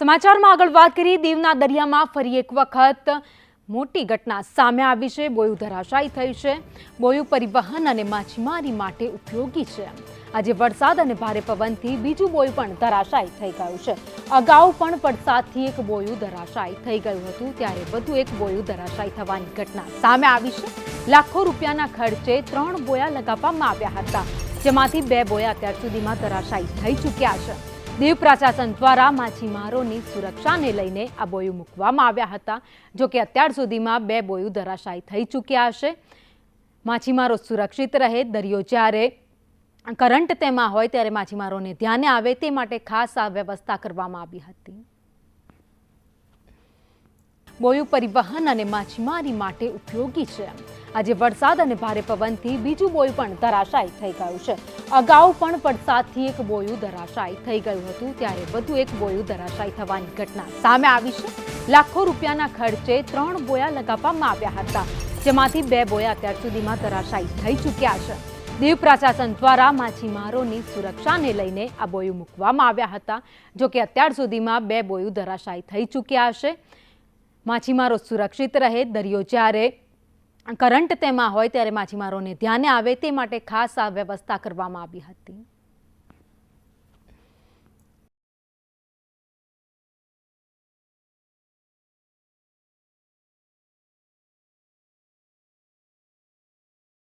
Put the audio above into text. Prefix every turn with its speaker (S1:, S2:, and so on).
S1: સમાચારમાં આગળ વાત કરી દીવના દરિયામાં ફરી એક વખત મોટી ઘટના સામે આવી છે. બોયું ધરાશાયી થઈ છે. બોયું પરિવહન અને માછીમારી માટે ઉપયોગી છે. આજે વરસાદ અને ભારે પવનથી બીજું બોયું પણ ધરાશાયી થઈ ગયું છે. અગાઉ પણ વરસાદથી એક બોયું ધરાશાયી થઈ ગયું હતું. ત્યારે વધુ એક બોયું ધરાશાયી થવાની ઘટના સામે આવી છે. લાખો રૂપિયાના ખર્ચે ત્રણ બોયા લગાવવામાં આવ્યા હતા, જેમાંથી બે બોયા અત્યાર સુધીમાં ધરાશાયી થઈ ચૂક્યા છે. દીવ પ્રશાસન દ્વારા માછીમારોની સુરક્ષાને લઈને આ બોયું મૂકવામાં આવ્યા હતા, જો કે અત્યાર સુધીમાં બે બોયું ધરાશાયી થઈ ચૂક્યા હશે. માછીમારો સુરક્ષિત રહે, દરિયો જ્યારે કરંટ તેમાં હોય ત્યારે માછીમારોને ધ્યાને આવે તે માટે ખાસ આ વ્યવસ્થા કરવામાં આવી હતી. બોયું પરિવહન અને માછીમારી માટે ઉપયોગી છે આજે વરસાદ અને ભારે પવનથી બીજું બોયું પણ ધરાશાયી થઈ ગયું છે. અગાઉ પણ વરસાદથી એક બોયું ધરાશાયી થઈ ગયું હતું, ત્યારે વધુ એક બોયું ધરાશાયી થવાની ઘટના સામે આવી છે. લાખો રૂપિયાના ખર્ચે ત્રણ બોયા લગાવવામાં આવ્યા હતા, જેમાંથી બે બોયા અત્યાર સુધીમાં ધરાશાયી થઈ ચૂક્યા છે. દીવ પ્રશાસન દ્વારા માછીમારોની સુરક્ષાને લઈને આ બોયું મૂકવામાં આવ્યા હતા, જો કે અત્યાર સુધીમાં બે બોયું ધરાશાયી થઈ ચૂક્યા છે. માછીમારો સુરક્ષિત રહે દરિયો જ્યારે કરંટ તેમાં હોય ત્યારે માછીમારોને ધ્યાને આવે તે માટે ખાસ આ વ્યવસ્થા કરવામાં આવી હતી.